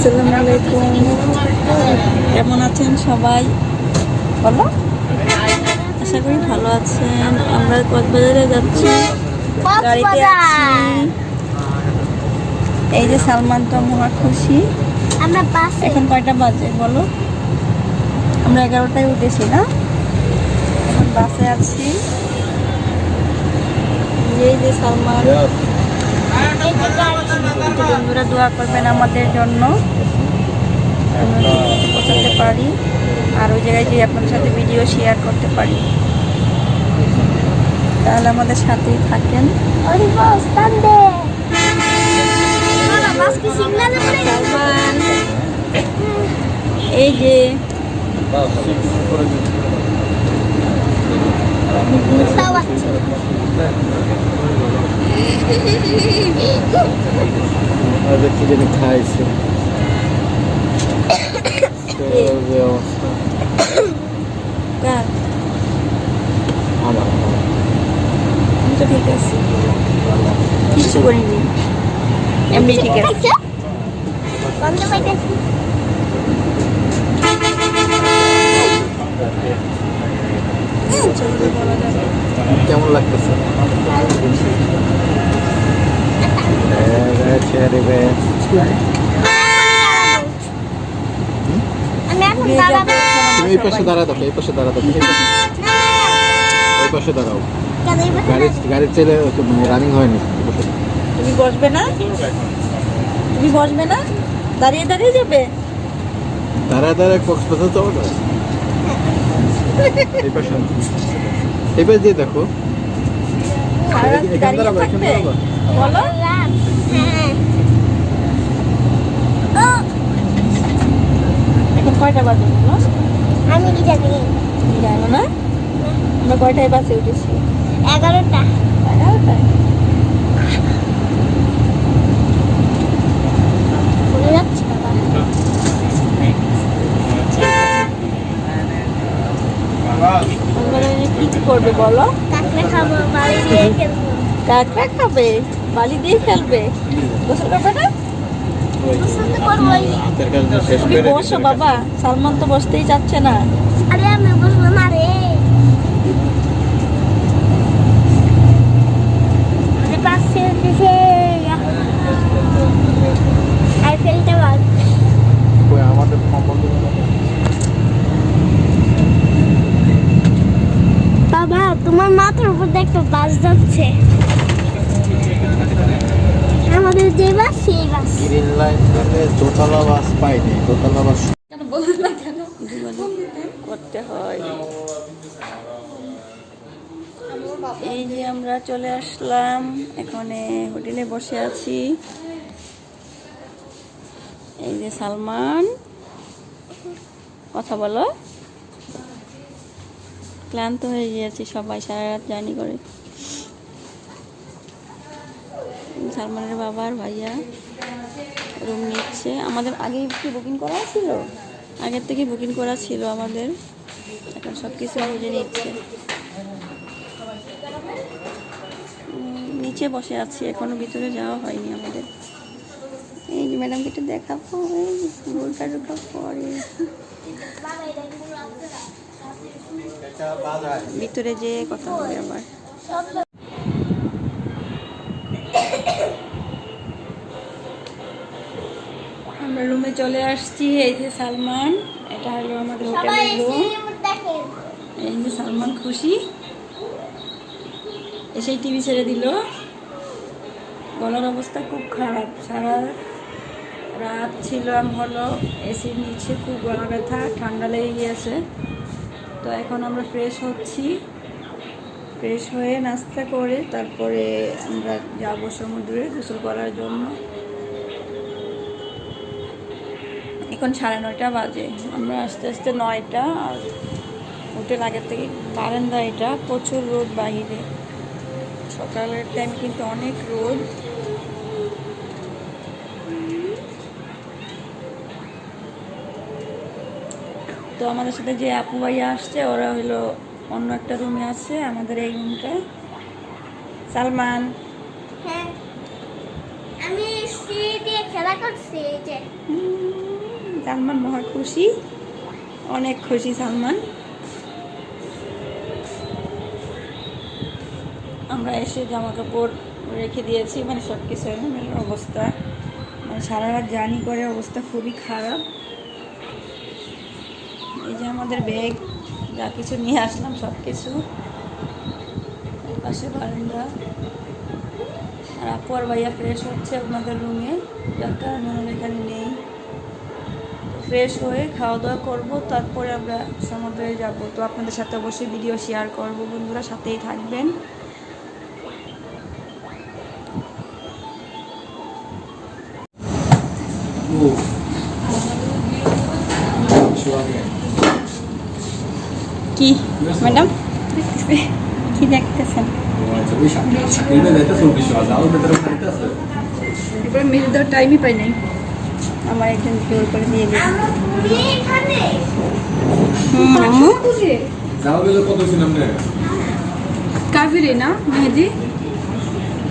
আসসালামু আলাইকুম। কেমন আছেন সবাই? বলো আশা করি ভালো আছেন। আমরা কক্সবাজারে যাচ্ছি। গাড়িতে আছি। এই যে সালমান তো মহা খুশি। আমরা বাসে। এখন কয়টা বাজে বলো? আমরা এগারোটায় উঠেছি না? এখন বাসে আছি। এই যে সালমান। একটু বন্ধুরা দোয়া করবেন আমাদের জন্য। পৌঁছাতে পারি। আর ওই জায়গায় যে আপনাদের সাথে ভিডিও শেয়ার করতে পারি। তাহলে আমাদের সাথেই থাকেন। এই যে আজ কি জানি খাইছে। আমার ঠিক আছে। কিচ্ছু করিনি। এমনি ঠিক আছে। খাইছো? গন্ধ পাইতেছি কেমন লাগতেছে? ছেড়ে বে আমি এখন নিয়ে যাব দাঁড়াবো। তুমি এই পাশে দাঁড়া দেখো এই পাশে দাঁড়া এই পাশে। দাঁড়াও। কেন গাড়ি গাড়ির চেলে মানে রানিং হয়নি। তুমি বসবে না? তুমি বসবে না? দাঁড়িয়ে দাঁড়িয়ে যাবে? দাঁড়ায় দাঁড়ায় কক্সবাজার যাব না এই পাশে। এই পাশে দিয়ে দেখো। সারা এখানে দাঁড়াবো, এখানে দাঁড়াবো। বলো রাত হ্যাঁ ও, এখন কয়টা বাজে আমি কি জানি। না? আমরা কয়টায় বাসে উঠেছি? এগারোটা। এগারোটায়? করবে বলো? কাকড়া খাব? বালি দিয়ে খেলবে? গোসল করবে না? বসো বাবা সালমান তো বসতেই চাচ্ছে না বাবা তোমার মাথার উপর একটা বাস যাচ্ছে। আমাদের সেই বাস। গ্রিন লাইন থেকে দোতলা বাস পাইনি দোতলা বাস। কেন বলুন না কেন? করতে হয় এই যে আমরা চলে আসলাম এখানে হোটেলে বসে আছি। এই যে সালমান কথা বলো। ক্লান্ত হয়ে গিয়েছি সবাই সারা রাত জার্নি করে। সালমানের বাবা আর ভাইয়া রুম নিচ্ছে। আমাদের আগেই কি বুকিং করা ছিল? আগের থেকে বুকিং করা ছিল আমাদের। এখন সব কিছু বুঝে নিচ্ছে নিচে বসে আছি, এখনও ভিতরে যাওয়া হয়নি আমাদের। এই যে ম্যাডামকে একটু দেখাবো, এই বোরকা পরে। ভিতরে যে কথা বলে আবার। আমরা রুমে চলে আসছি এই যে সালমান এটা হলো আমাদের হোটেলের রুম এই যে সালমান খুশি। এসেই টিভি ছেড়ে দিল। গলার অবস্থা খুব খারাপ। সারা রাত ছিলাম হলো এসির নিচে খুব গলা ব্যথা ঠান্ডা লেগে গিয়েছে। তো এখন আমরা ফ্রেশ হচ্ছি। ফ্রেশ হয়ে নাস্তা করে তারপরে আমরা যাব সমুদ্রে গোসল করার জন্য। এখন সাড়ে নয়টা বাজে। আমরা আস্তে আস্তে নয়টা আর হোটেল আগের থেকে বারান্দা এটা প্রচুর রোদ বাহিরে। সকালের টাইম কিন্তু অনেক রোদ। তো আমাদের সাথে যে আপু ভাইয়া আসছে ওরা হলো অন্য একটা রুমে আছে আমাদের এই রুমটা সালমান। হ্যাঁ। আমি খেলা করছে সালমান মহা খুশি। অনেক খুশি সালমান। আমরা এসে জামা কাপড় রেখে দিয়েছি মানে সব কিছু অবস্থা। মানে সারা রাত জার্নি করে অবস্থা খুবই খারাপ। এই যে আমাদের ব্যাগ, যা কিছু নিয়ে আসলাম সব কিছু পাশে বারান্দা। আর আপু আর ভাইয়া ফ্রেশ হচ্ছে আপনাদের রুমে যার কারণে এখানে নেই। ফ্রেশ হয়ে খাওয়া দাওয়া করব তারপরে আমরা সমুদ্রে যাব। তো আপনাদের সাথে অবশ্যই ভিডিও শেয়ার করব বন্ধুরা সাথেই থাকবেন। কি? ম্যাডাম? কি দেখতেছেন? টাইমই পাই নাই। আমার একজন জোর করে দিয়ে দিল এখানে। হুম আম্মু কাবেরি না মেহেদি?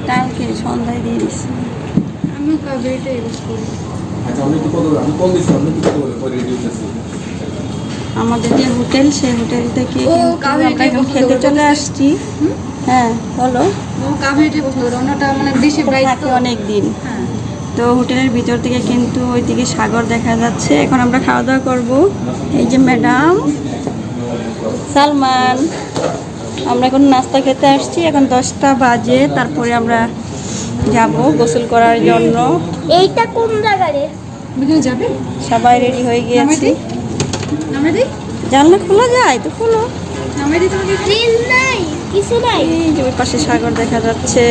কালকে সন্ধ্যায় দিয়ে দিচ্ছি আমিও কাবেরিটা ইউজ করি। আমাদের যে হোটেল সেই হোটেল থেকে কাবেরীটাই খেতে চলে আসছি। হ্যাঁ বলো। ও পছন্দ করে অন্যটা মানে বেশি প্রাইস অনেক দিন হ্যাঁ। তো হোটেলের ভিতর থেকে কিন্তু ওইদিকে সাগর দেখা যাচ্ছে। এখন আমরা খাওয়া দাওয়া করব। এই যে ম্যাডাম সালমান আমরা এখন নাস্তা খেতে আসছি। এখন দশটা বাজে তারপরে আমরা যাব গোসল করার জন্য। এইটা কোন জায়গায় যাবে? সবাই রেডি হয়ে গিয়েছি। জানলা খোলা যায় তো? খোলো। কিছু নাই। এই যে ওই পাশে সাগর দেখা যাচ্ছে।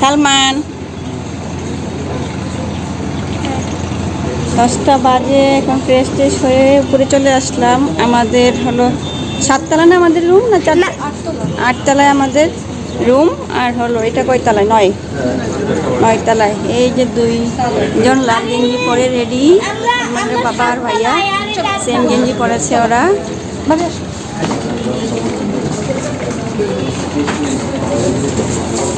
সালমান। দশটা বাজে এখন ফ্রেশ ট্রেশ হয়ে উপরে চলে আসলাম। আমাদের হলো সাততলা না আমাদের রুম না চার আটতলায়। আমাদের রুম আর হলো এটা কয়তলায়? নয়। নয়তলায়। এই যে দুই জন লাল গেঞ্জি পরে রেডি আমাদের বাবা আর ভাইয়া সেম গেঞ্জি পরেছে ওরা।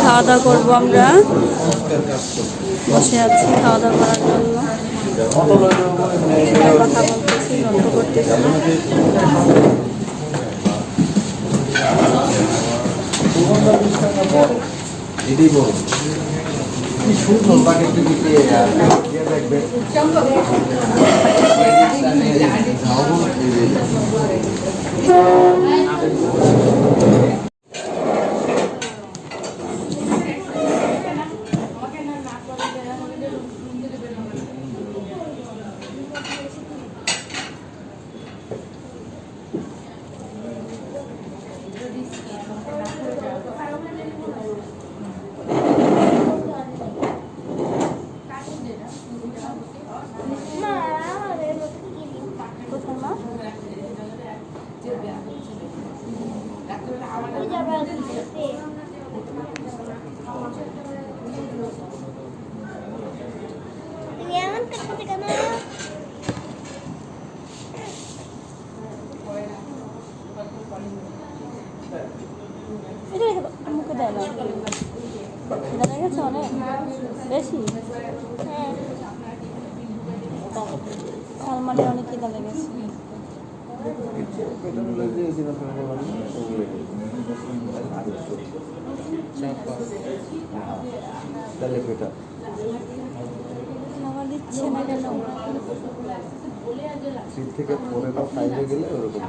খাওয়া দাওয়া করব আমরা। বসে আছি খাওয়া দাওয়া করার জন্য মা আমাদের মতো কি দিন কোথায় মা ওই যাবে দিতে তুমি এমন করতে কেন এটা রেখে দাও মুখে দেয় না এটা দেখেছ অনেক বেশি। সালমানের অনেক খিদা লেগেছে খাবার থেকে পরে বা গেলে ওরকম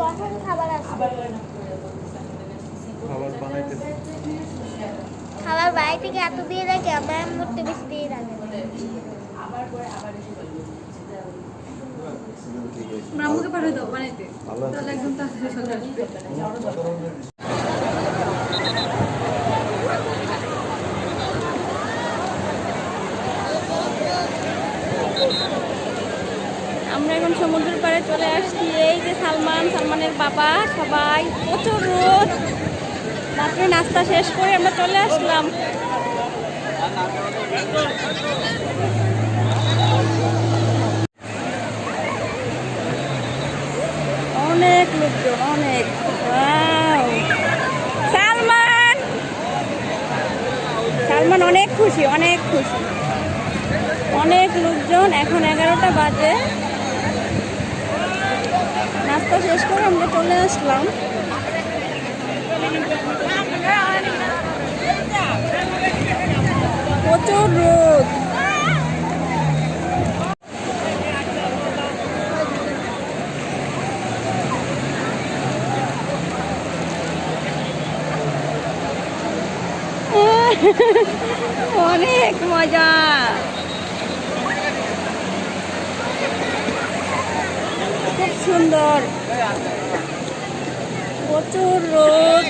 কখন খাবার আসবে খাবার বানাইতে খাবার বাড়ি থেকে এত দিয়ে রাখে আমার মধ্যে বেশি দিয়ে রাখে ব্রাহ্মকে পাঠিয়ে দাও বানাইতে। তাহলে একদম তাড়াতাড়ি চলে আসবে আমরা এখন সমুদ্রের পাড়ে চলে আসছি, এই যে সালমান, সালমানের বাবা, সবাই প্রচুর রোদ। রাত্রে নাস্তা শেষ করে আমরা চলে আসলাম। অনেক লোকজন, অনেক! সালমান! সালমান, অনেক খুশি অনেক খুশি। অনেক লোকজন, এখন এগারোটা বাজে। নাস্তা শেষ করে আমরা চলে আসলাম। প্রচুর রোদ। অনেক মজা। সুন্দর। প্রচুর রোদ।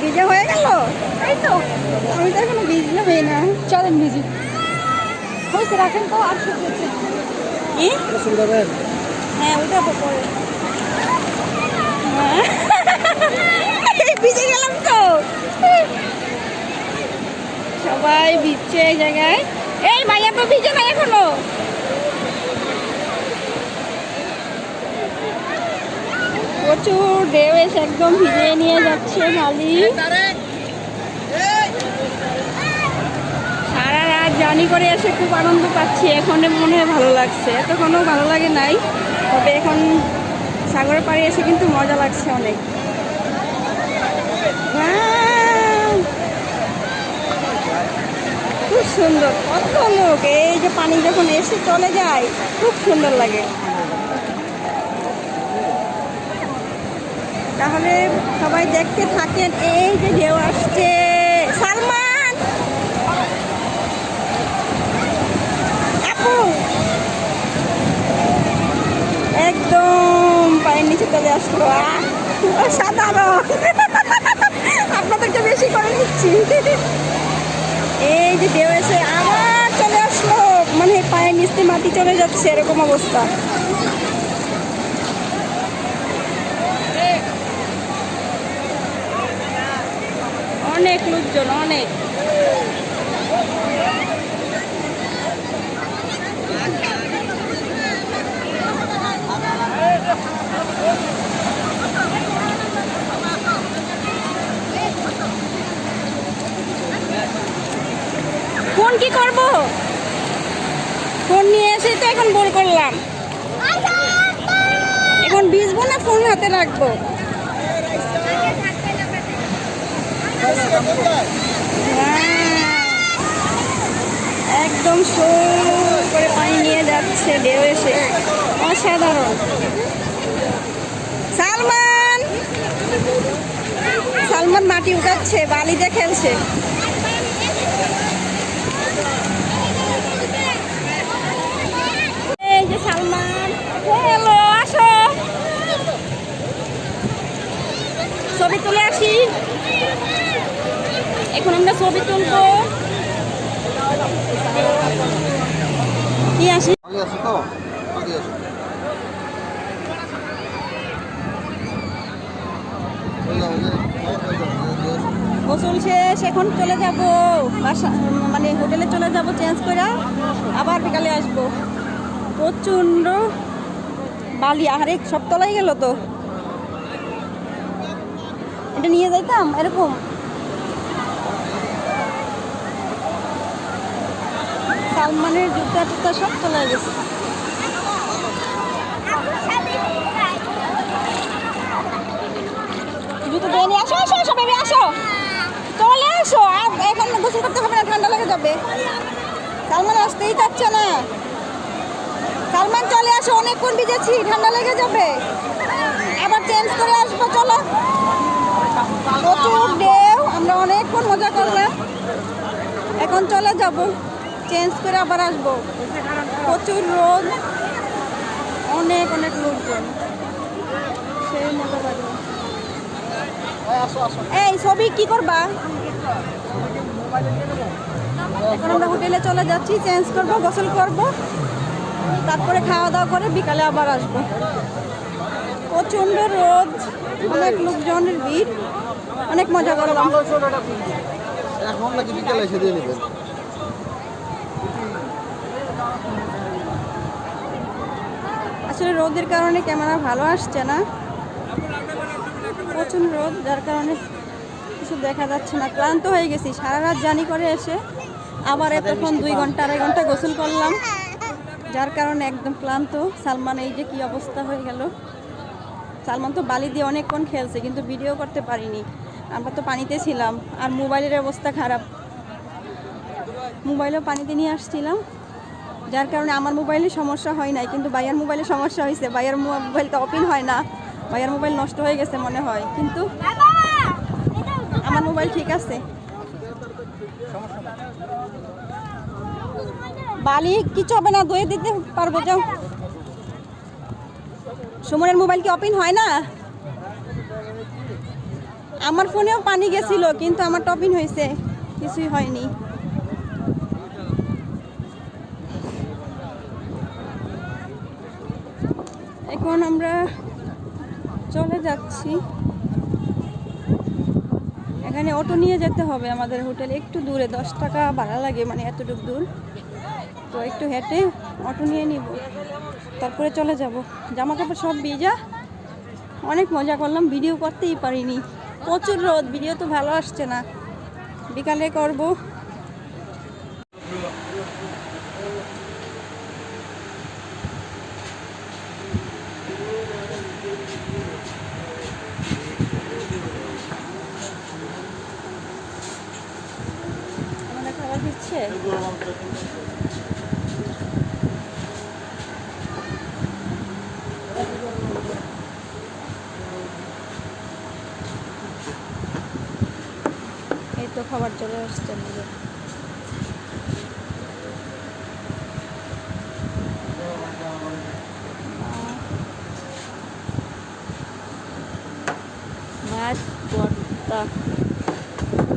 ভিজে হয়ে গেল? এই তো। আমি তো এখনও ভিজলে হই না। চলেন বিজি হয়েছে রাখেন তো আর শুধু হ্যাঁ ওটা তো পরে হ্যাঁ। এই ভিজে গেলাম তো সবাই ভিজছে এই জায়গায়। এই মাইয়া তো ভিজে নাই এখনও। প্রচুর ঢেউ এসে একদম ভিজিয়ে নিয়ে যাচ্ছে খালি সারা রাত জার্নি করে এসে খুব আনন্দ পাচ্ছি। এখন মনে হয় ভালো লাগছে। এতক্ষণও ভালো লাগে নাই। তবে এখন সাগরের পাড়ে এসে কিন্তু মজা লাগছে অনেক। Wow! খুব সুন্দর কত লোক। এই যে পানি যখন এসে চলে যায় খুব সুন্দর লাগে। তাহলে সবাই দেখতে থাকেন এই যে ঢেউ আসছে। সালমান! আপু! একদম পায়ের নিচে চলে আসলো আহ, অসাধারণ আপনাদেরকে বেশি করে নিচ্ছি। এই যে ঢেউ এসে আবার চলে আসলো। মানে পায়ের নিচে মাটি চলে যাচ্ছে, এরকম অবস্থা। অনেক লোকজন, অনেক ফোন কি করব? ফোন নিয়ে এসে তো এখন বল করলাম। এখন ভিজবো না ফোন হাতে রাখব? হ্যাঁ। একদম সুর করে পানি নিয়ে যাচ্ছে ঢেউ এসে। অসাধারণ। সালমান! সালমান মাটি উঠাচ্ছে, বালিতে খেলছে এই যে সালমান। হ্যালো আসো। ছবি তুলে আসি। এখন আমরা ছবি তুলবো। কি আসি। গোসল শেষ এখন চলে যাব। বাসা মানে হোটেলে চলে যাব চেঞ্জ করে। আবার বিকালে আসব। প্রচণ্ড বালি আরে সব তলাই গেল তো। এটা নিয়ে যাইতাম, এরকম। সালমানের জুতা টুতা সব চলে গেছে। জুতো দিয়ে আসো আসো আসো বেবি আসো। চলে আসো, আর এখন গোসল করতে হবে না, ঠান্ডা লেগে যাবে। সালমান আসতেই চাচ্ছে না। সালমান, চলে আসো, অনেকক্ষণ ভিজেছি, ঠান্ডা লেগে যাবে। আবার চেঞ্জ করে আসব, চলো। প্রচুর ঢেউ, আমরা অনেকক্ষণ মজা করলাম। এখন চলে যাব চেঞ্জ করে আবার আসব। প্রচুর রোদ, অনেক অনেক লোকজন। সেই মতো পারব এই, ছবি কি করবা? এখন আমরা হোটেলে চলে যাচ্ছি চেঞ্জ করব, গোসল করব। তারপরে খাওয়া দাওয়া করে বিকালে আবার আসব। প্রচণ্ড রোদ অনেক লোকজনের ভিড় অনেক মজা করলাম। এখন নাকি বিকেলে এসে দিয়ে নেবেন। আসলে রোদের কারণে ক্যামেরা ভালো আসছে না। প্রচুর রোদ যার কারণে কিছু দেখা যাচ্ছে না। ক্লান্ত হয়ে গেছি সারা রাত জানি করে এসে আবার এতক্ষণ দুই ঘণ্টা আড়াই ঘণ্টা গোসল করলাম। যার কারণে একদম ক্লান্ত। সালমান এই যে কি অবস্থা হয়ে গেল? সালমান তো বালি দিয়ে অনেকক্ষণ খেলছে কিন্তু ভিডিও করতে পারিনি। আমরা তো পানিতে ছিলাম আর মোবাইলের অবস্থা খারাপ। মোবাইলও পানিতে নিয়ে আসছিলাম যার কারণে আমার মোবাইলে সমস্যা হয় নাই কিন্তু ভাইয়ার মোবাইলে সমস্যা হয়েছে। ভাইয়ার মোবাইল তো ওপেন হয় না ভাইয়ার মোবাইল নষ্ট হয়ে গেছে মনে হয়। কিন্তু আমার মোবাইল ঠিক আছে। বালি, কিছু হবে না দয়ে দিতে পারব, যাও। সুমনের মোবাইল কি ওপেন হয় না? আমার ফোনেও পানি গেছিল, কিন্তু আমার টপিন হয়েছে, কিছুই হয়নি। এখন আমরা চলে যাচ্ছি। এখানে অটো নিয়ে যেতে হবে আমাদের হোটেল, একটু দূরে, দশ টাকা ভাড়া লাগে মানে এতটুকু দূর। তো একটু হেঁটে অটো নিয়ে নিব। তারপরে চলে যাব। জামা কাপড় সব ভিজা। অনেক মজা করলাম, ভিডিও করতেই পারিনি। প্রচুর রোদ, ভিডিও তো ভালো আসছে না। বিকালে করব আমাদের খাবার দিচ্ছে খাবার চলে আসছে আমাদের মাছ ভর্তা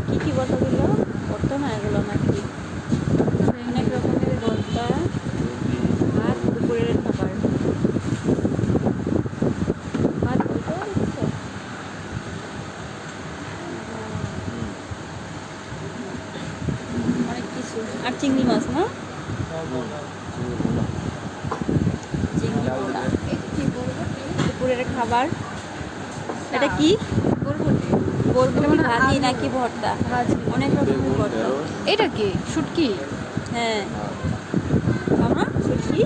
কি কি ভর্তা দিল ভর্তা না এগুলো নাকি অনেক রকমের ভর্তা ভাত দুপুরের খাবার ভাত দুটো দিচ্ছে অনেক কিছু আর চিংড়ি মাছ না চিংড়ি পোড়া দুপুরের খাবার? এটা কি? বরবটি ভাজি নাকি ভর্তা? অনেক রকমের ভর্তা। এটা কি? শুটকি? হ্যাঁ। আমরা শুটকি?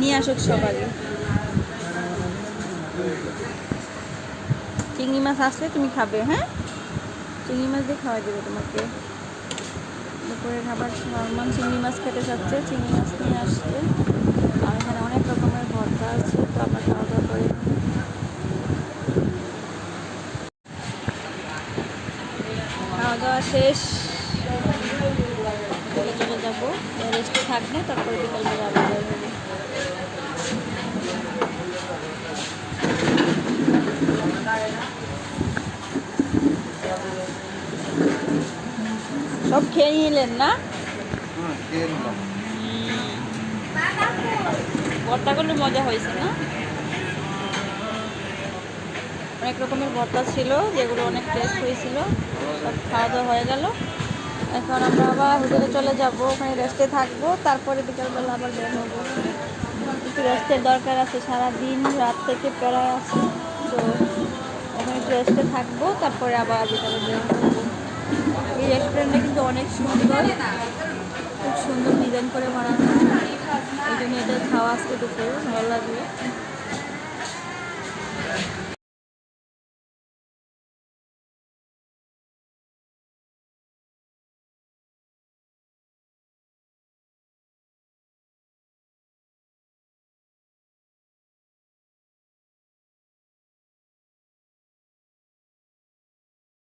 নিয়ে আসুক সবাই। চিংড়ি মাছ আসলে তুমি খাবে হ্যাঁ? চিংড়ি মাছ দিয়ে খাওয়া দেবে তোমাকে। দুপুরে খাবার নর্মাল চিংড়ি মাছ খেতে চাচ্ছে চিংড়ি মাছ নিয়ে আসছে। রকমের আছে, তো আমরা খাওয়া দাওয়া করে। খাওয়া দাওয়া শেষ। চলে চলে যাব রেস্টে থাকব, তারপরে বিকালবেলা বের সব খেয়ে নিলেন না? ভর্তাগুলো মজা হয়েছে, না? অনেক রকমের ভর্তা ছিল, যেগুলো অনেক টেস্ট হয়েছিল। সব খাওয়া দাওয়া হয়ে গেল। এখন আমরা আবার হোটেলে চলে যাব, ওখানে রেস্টে থাকব। তারপরে বিকালবেলা আবার বের হব। একটু রেস্টের দরকার আছে সারা দিন রাত থেকে প্রায় আছে। তো ওখানে একটু রেস্টে থাকব, তারপরে আবার বিকালে বের হব। এই রেস্টুরেন্টটা কিন্তু অনেক সুন্দর। খুব সুন্দর ডিজাইন করে বানানো। এই জন্য এটা খাওয়া আজকে দুপুর ভালো লাগল